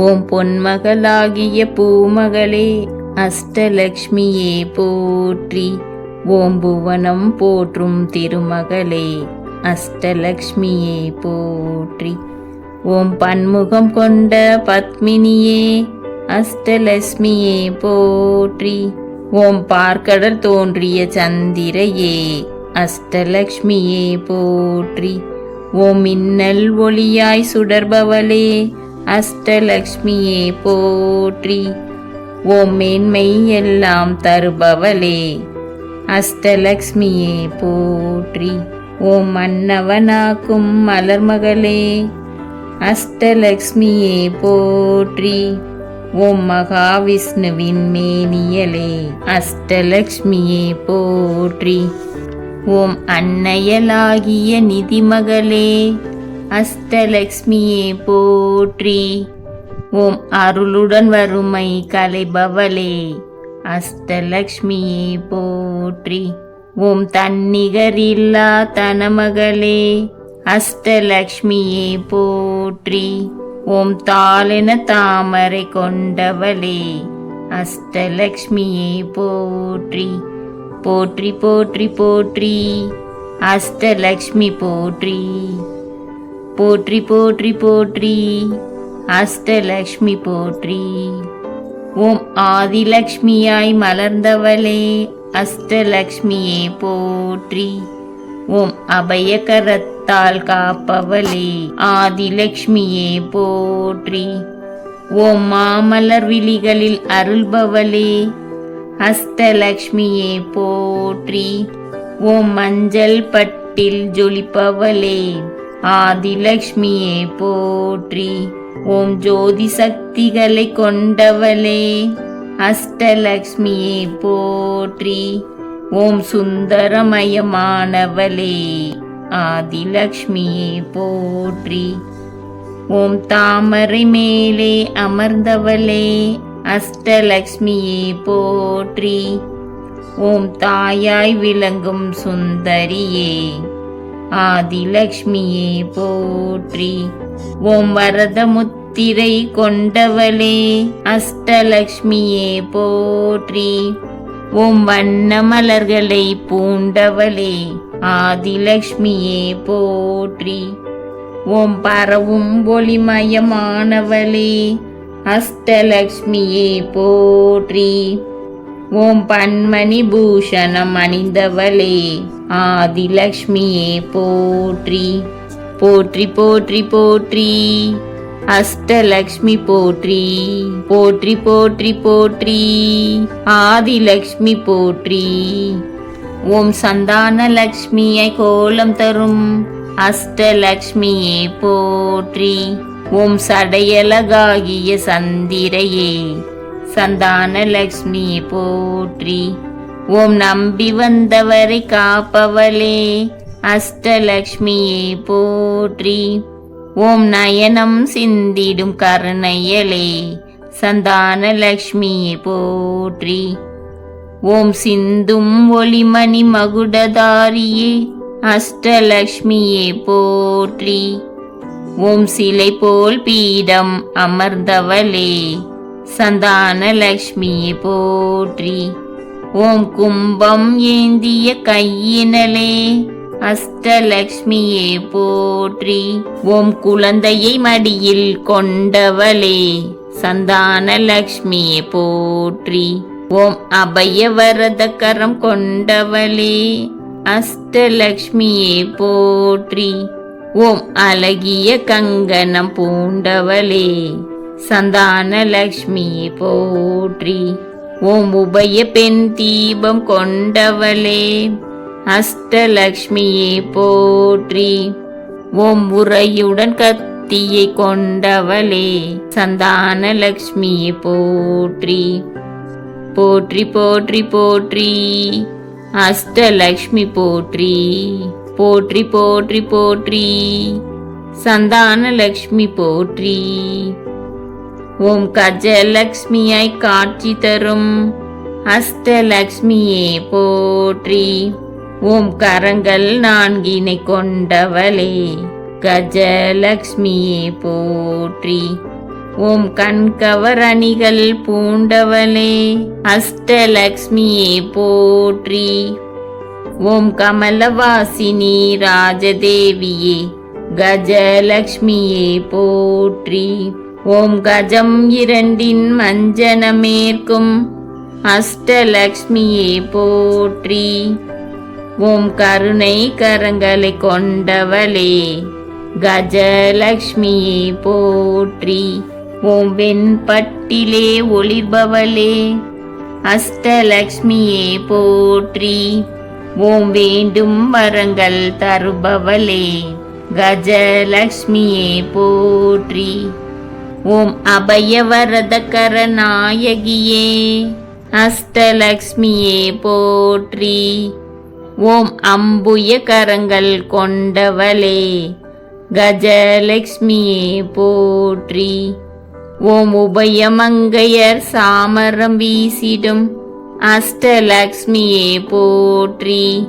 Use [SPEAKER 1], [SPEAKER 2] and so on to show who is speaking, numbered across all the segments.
[SPEAKER 1] ஓம் பொன்மகளாகிய பூமகளே அஷ்டலக்ஷ்மியே போற்றி. ஓம் புவனம் போற்றும் திருமகளே அஷ்டலக்ஷ்மியே போற்றி. ஓம் பன்முகம் கொண்ட பத்மினியே அஷ்டலக்ஷ்மியே போற்றி. ஓம் பார்க்கடல் தோன்றிய சந்திரையே அஷ்டலக்ஷ்மியே போற்றி. ஓம் மின்னல் ஒளியாய் சுடர்பவளே அஷ்டலக்ஷ்மியே போற்றி. ஓம் மேன்மை எல்லாம் தருபவளே. அஷ்டலக்ஷ்மியே போற்றி. ஓம் மன்னவனாக்கும் மலர்மகளே. அஷ்டலக்ஷ்மியே போற்றி. ஓம் மகாவிஷ்ணுவின் மேனியலே. அஷ்டலக்ஷ்மியே போற்றி. ஓம் அன்னையலாகிய நிதிமகளே. அஷ்டலக்ஷ்மியே போற்றி. ஓம் அருளுடன் வறுமை கலைபவளே. அஷ்டலக்ஷ்மியே போற்றி. ஓம் தன்னிகரில்லா தனமகளே. அஷ்டலக்ஷ்மியே போற்றி. ஓம் தாளென தாமரை கொண்டவளே. அஷ்டலக்ஷ்மியே போற்றி. போற்றி போற்றி போற்றி. அஷ்டலக்ஷ்மி போற்றி. போற்றி போற்றி போற்றி. அஷ்டலக்ஷ்மி போற்றி. ஓம் ஆதிலக்ஷ்மியாய் மலர்ந்தவளே அஷ்டலக்ஷ்மியே போற்றி. ஓம் அபயகரத்தால் காப்பவளே ஆதிலக்ஷ்மியே போற்றி. ஓம் மாமலர் விழிகளில் அருள்பவளே அஷ்டலக்ஷ்மியே போற்றி. ஓம் மஞ்சள் பட்டில் ஜொலிப்பவளே ஆதிலக்ஷ்மியே போற்றி. ஓம் ஜோதி சக்திகளை கொண்டவளே அஷ்டலக்ஷ்மியே போற்றி. ஓம் சுந்தரமயமானவளே ஆதிலக்ஷ்மியே போற்றி. ஓம் தாமரை மேலே அமர்ந்தவளே அஷ்டலக்ஷ்மியே போற்றி. ஓம் தாயாய் விளங்கும் சுந்தரியே ஆதிலக்ஷ்மியே போற்றி. ஓம் வரத முத்திரை கொண்டவளே அஷ்டலக்ஷ்மியே போற்றி. ஓம் வண்ண மலர்களை பூண்டவளே ஆதிலக்ஷ்மியே போற்றி. ஓம் பரவும் ஒளிமயமானவளே அஷ்டலக்ஷ்மியே போற்றி. ஓம் பன்மணி பூஷணம் அணிந்தவளே ஆதிலக்ஷ்மியே போற்றி. போற்றி போற்றி போற்றி. அஷ்டலக்ஷ்மி போற்றி. போற்றி போற்றி போற்றி. ஆதிலக்ஷ்மி போற்றி. ஓம் சந்தான லக்ஷ்மியை கோலம் தரும் அஷ்டலக்ஷ்மியே போற்றி. ஓம் சடையலகாகிய சந்திரையே. சந்தான லக்ஷ்மி போற்றி. ஓம் நம்பி வந்தவரை காப்பவளே அஷ்டலக்ஷ்மியே போற்றி. ஓம் நயனம் சிந்திடும் கருணையலே சந்தான லக்ஷ்மியே போற்றி. ஓம் சிந்தும் ஒளிமணி மகுடதாரியே அஷ்டலக்ஷ்மியே போற்றி. ஓம் சிலை போல் பீடம் அமர்ந்தவளே சந்தான லக்ஷ்மியே போற்றி. ஓம் கும்பம் ஏந்திய கையினலே அஷ்டலக்ஷ்மியே போற்றி. ஓம் குழந்தையை மடியில் கொண்டவளே சந்தான லக்ஷ்மியே போற்றி. ஓம் அபயவரத கரம் கொண்டவளே அஷ்டலக்ஷ்மியே போற்றி. ஓம் அழகிய கங்கணம் பூண்டவளே சந்தான லக்ஷ்மியே போற்றி. ஓம் உபய பெண் தீபம் கொண்டவளே அஷ்டலக்ஷ்மியே போற்றி. ஓம் உரையுடன் கத்தியை கொண்டவளே சந்தான லக்ஷ்மியே போற்றி. போற்றி போற்றி போற்றி அஷ்டலக்ஷ்மி போற்றி. போற்றி போற்றி போற்றி சந்தான லக்ஷ்மி போற்றி. ஓம் கஜலக்ஷ்மியாய் காட்சி தரும். அஷ்டலக்ஷ்மியே போற்றி. ஓம் கரங்கள் நான்கினை கொண்டவளே. கஜலக்ஷ்மியே போற்றி. ஓம் கண்கவர் அணிகள் பூண்டவளே. அஷ்டலக்ஷ்மியே போற்றி. ஓம் கமலவாசினி ராஜதேவியே கஜலக்ஷ்மியே போற்றி. ஓம் கஜம் இரண்டின் மஞ்சனமேற்கும் அஷ்டலக்ஷ்மியே போற்றி. ஓம் கருணை கரங்களை கொண்டவளே கஜலக்ஷ்மியே போற்றி. ஓம் வெண்பட்டிலே ஒளிர்பவளே அஷ்டலக்ஷ்மியே போற்றி. ஓம் வேண்டும் வரங்கள் தருபவளே கஜலக்ஷ்மியே போற்றி. ஓம் அபயவரதகர நாயகியே அஷ்டலக்ஷ்மியே போற்றி. ஓம் அம்புய கரங்கள் கொண்டவளே கஜலக்ஷ்மியே போற்றி. ஓம் உபயமங்கையர் சாமரம் வீசிடும் அஷ்டலக்ஷ்மியே போற்றி.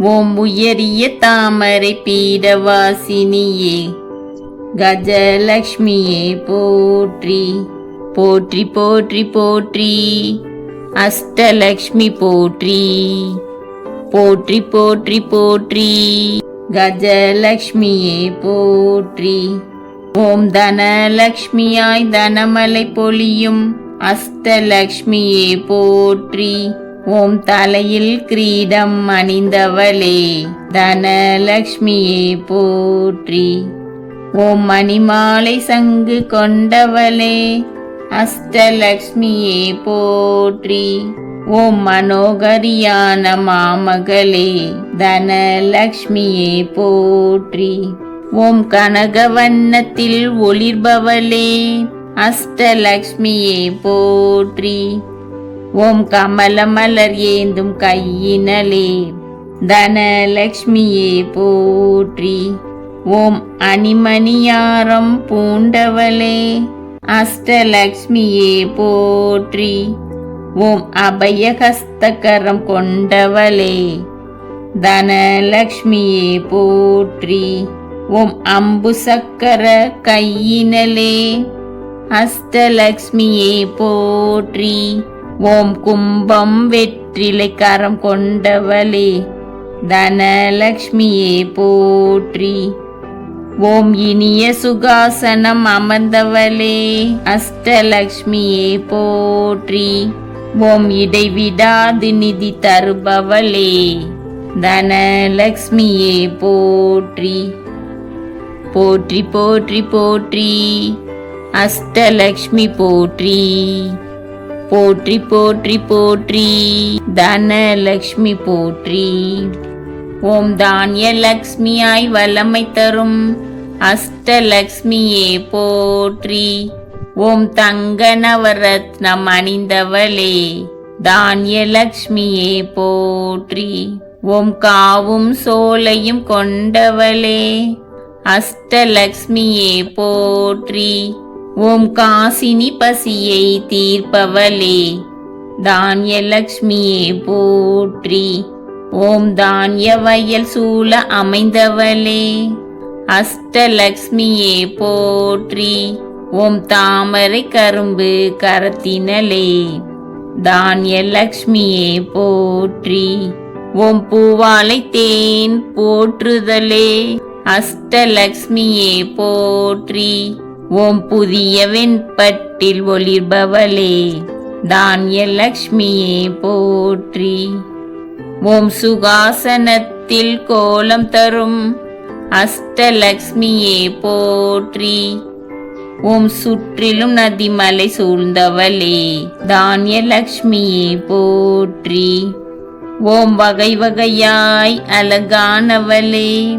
[SPEAKER 1] ஓம் உயரிய தாமரை பீடவாசினியே கஜலக்ஷ்மியே போற்றி போற்றி போற்றி போற்றி அஷ்டலக்ஷ்மி போற்றி போற்றி போற்றி போற்றி கஜலக்ஷ்மியே போற்றி. ஓம் தனலக்ஷ்மியாய் தனமலை பொழியும் அஷ்டலக்ஷ்மியே போற்றி. ஓம் தலையில் கிரீடம் அணிந்தவளே தனலக்ஷ்மியே போற்றி. ஓம் மணிமாலை சங்கு கொண்டவளே அஷ்டலக்ஷ்மியே போற்றி. ஓம் மனோகரியான மாமகளே தனலக்ஷ்மியே போற்றி. ஓம் கனகவண்ணத்தில் ஒளிர்பவளே அஷ்டலக்ஷ்மியே போற்றி. ஓம் கமலமலர் ஏந்தும் கையினலே தனலக்ஷ்மியே போற்றி. ஓம் அணிமணியாரம் பூண்டவளே அஷ்டலக்ஷ்மியே போற்றி. ஓம் அபயஹஸ்தகரம் கொண்டவளே தனலக்ஷ்மியே போற்றி. ஓம் அம்புசக்கர கையினலே அஷ்டலக்ஷ்மியே போற்றி. ஓம் கும்பம் வெற்றிலை கரம் கொண்டவளே தனலக்ஷ்மியே போற்றி. ஓம் இனிய சுகாசனம் அமர்ந்தவளே அஷ்டலக்ஷ்மியே போற்றி. ஓம் இடைவிடாது நிதி தருபவளே தனலக்ஷ்மியே போற்றி. போற்றி போற்றி போற்றி அஷ்டலக்ஷ்மி போற்றி. போற்றி போற்றி போற்றி தனலக்ஷ்மி போற்றி. ஓம் தானியலக்ஷ்மியாய் வல்லமை தரும் அஷ்டலக்ஷ்மியே போற்றி. ஓம் தங்க நவரத்னம் அணிந்தவளே தானியலக்ஷ்மியே போற்றி. ஓம் காவும் சோலையும் கொண்டவளே அஷ்டலக்ஷ்மியே போற்றி. ஓம் காசினி பசியை தீர்ப்பவளே தானியலக்ஷ்மியே போற்றி. ஓம் தானிய வயல் சூழ அமைந்தவளே. அஷ்டலக்ஷ்மியே போற்றி. ஓம் தாமரை கரும்பு கரத்தினலே தானிய லக்ஷ்மியே போற்றி. ஓம் பூவாலை தேன் போற்றுதலே. அஷ்டலக்ஷ்மியே போற்றி. ஓம் புதிய வெண்பட்டில் ஒளிர்பவளே. தானிய லக்ஷ்மியே போற்றி. ஓம் சுகாசனத்தில் கோலம் தரும் அஷ்டலக்ஷ்மியே போற்றி. ஓம் சுற்றிலும் நதிமலை சூழ்ந்தவளே தானியலக்ஷ்மியே போற்றி. ஓம் வகை வகையாய் அழகானவளே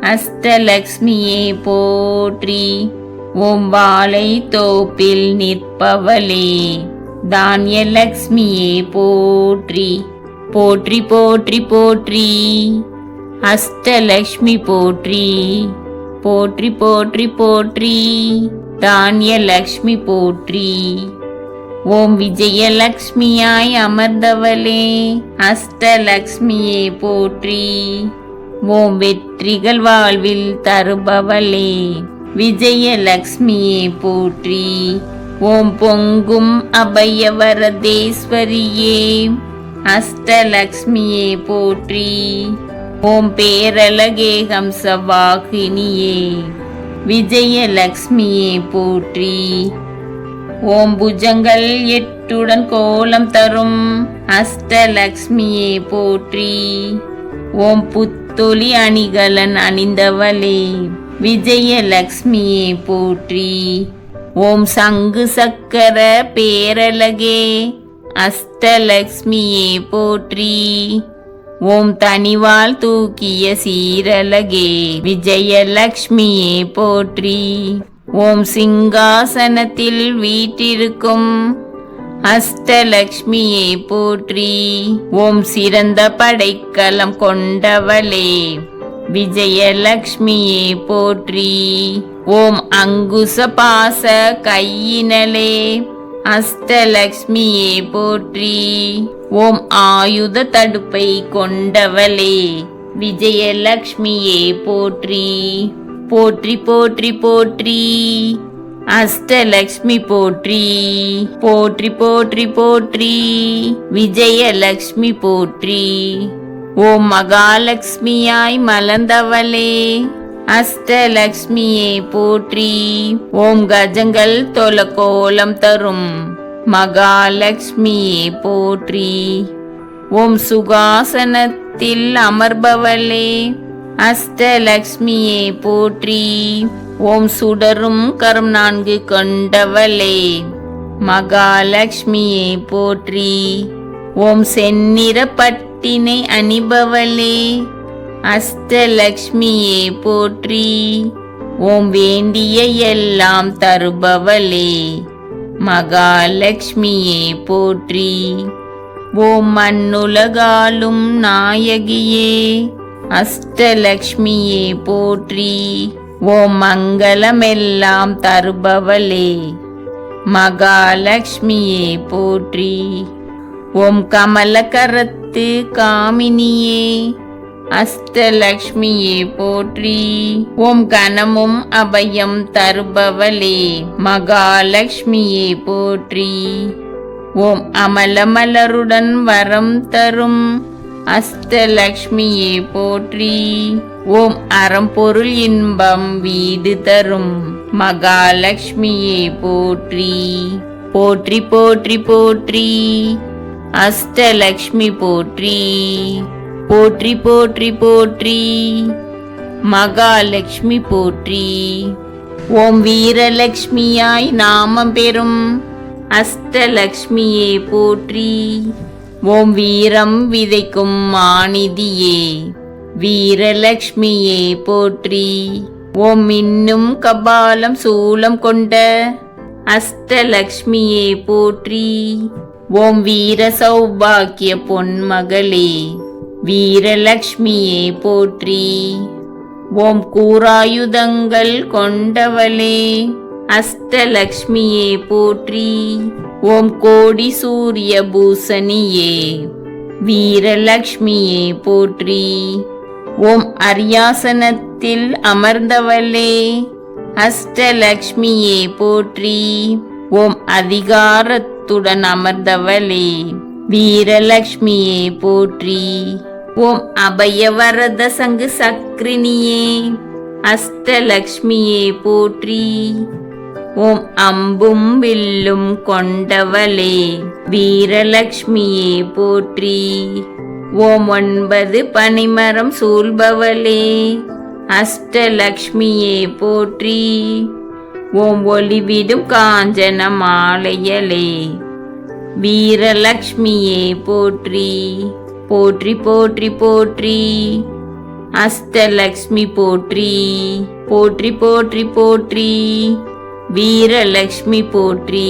[SPEAKER 1] அஷ்டலக்ஷ்மியே போற்றி. ஓம் வாழை தோப்பில் நிற்பவளே தானியலக்ஷ்மியே போற்றி. போற்றி போற்றி போற்றி. அஷ்டலக்ஷ்மி போற்றி. போற்றி போற்றி போற்றி. தானியலக்ஷ்மி போற்றி. ஓம் விஜயலக்ஷ்மியாய் அமர்ந்தவளே அஷ்டலக்ஷ்மியே போற்றி. ஓம் வெற்றிகள் வாழ்வில் தருபவளே விஜயலக்ஷ்மியே போற்றி. ஓம் பொங்கும் அபயவரதேஸ்வரியே அஷ்டலக்ஷ்மியே போற்றி. ஓம் பேரழகே ஹம்சவாகினியே விஜயலக்ஷ்மியே போற்றி. ஓம் புஜங்கள் எட்டுடன் கோலம் தரும். அஷ்டலக்ஷ்மியே போற்றி. ஓம் புத்தொலி அணிகலன் அணிந்தவளே. விஜயலக்ஷ்மியே போற்றி. ஓம் சங்கு சக்கர பேரழகே. அஷ்டலக்ஷ்மியே போற்றி. ஓம் தனிவால் தூக்கிய சீரலகே விஜயலக்ஷ்மியே போற்றி. ஓம் சிங்காசனத்தில் வீட்டிருக்கும் அஷ்டலக்ஷ்மியே போற்றி. ஓம் சிறந்த படைக்கலம் கொண்டவளே விஜயலக்ஷ்மியே போற்றி. ஓம் அங்குச பாச கையினலே அஷ்டலக்ஷ்மியே போற்றி. ஓம் ஆயுத தடுப்பை கொண்டவளே விஜயலக்ஷ்மியே போற்றி. போற்றி போற்றி போற்றி. அஷ்டலக்ஷ்மி போற்றி. போற்றி போற்றி போற்றி. விஜயலக்ஷ்மி போற்றி. ஓம் மகாலட்சுமியாய் மலர்ந்தவளே. அஷ்டலக்ஷ்மியே போற்றி. ஓம் கஜங்கள் தொல கோலம் தரும். மகாலட்சுமியே போற்றி. ஓம் சுகாசனத்தில் அமர்பவளே. அஷ்டலக்ஷ்மியே போற்றி. ஓம் சுடரும் கரம் நான்கு கொண்டவளே. மகாலட்சுமியே போற்றி. ஓம் செந்நிற பட்டினை அணிபவளே. அஷ்டலக்ஷ்மியே போற்றி. ஓம் வேண்டிய எல்லாம் தருபவளே. மகாலட்சுமியே போற்றி. ஓம் மண்ணுலகாலும் நாயகியே. அஷ்டலக்ஷ்மியே போற்றி. ஓம் மங்களமெல்லாம் தருபவளே. மகாலட்சுமியே போற்றி. ஓம் கமலகரத்து காமினியே. அஷ்டலக்ஷ்மியே போற்றி. ஓம் கனமும் அபயம் தருபவளே மகாலட்சுமியே போற்றி. ஓம் அமலமலருடன் வரம் தரும் அஷ்டலக்ஷ்மியே போற்றி. ஓம் அறம்பொருள் இன்பம் வீடு தரும் மகாலட்சுமியே போற்றி. போற்றி போற்றி போற்றி அஷ்டலக்ஷ்மி போற்றி. போற்றி போற்றி போற்றி. மகாலட்சுமி போற்றி. ஓம் வீரலட்சுமியாய் நாமம் பெறும். அஷ்டலக்ஷ்மியே போற்றி. ஓம் வீரம் விதைக்கும் மாநிதியே. வீரலக்ஷ்மியே போற்றி. ஓம் இன்னும் கபாலம் சூலம் கொண்ட அஷ்டலக்ஷ்மியே போற்றி. ஓம் வீர சௌபாக்கிய பொன்மகளே. வீரலக்ஷ்மியே போற்றி. ஓம் கூராயுதங்கள் கொண்டவளே அஷ்டலக்ஷ்மியே போற்றி. ஓம் கோடி சூரிய பூசணியே வீரலக்ஷ்மியே போற்றி. ஓம் அரியாசனத்தில் அமர்ந்தவளே அஷ்டலக்ஷ்மியே போற்றி. ஓம் அதிகாரத்துடன் அமர்ந்தவளே வீரலக்ஷ்மியே போற்றி. ஓம் அபயவரத சங்கு சக்ரினியே அஷ்டலக்ஷ்மியே போற்றி. ஓம் அம்பும் வில்லும் கொண்டவளே வீரலக்ஷ்மியே போற்றி. ஓம் ஒன்பது பனிமரம் சூழ்பவளே அஷ்டலக்ஷ்மியே போற்றி. ஓம் ஒளிவிடும் காஞ்சன மாலையலே வீரலக்ஷ்மியே போற்றி. போற்றி போற்றி போற்றி. அஸ்தலக்ஷ்மி போற்றி போற்றி போற்றி போற்றி. வீரலக்ஷ்மி போற்றி.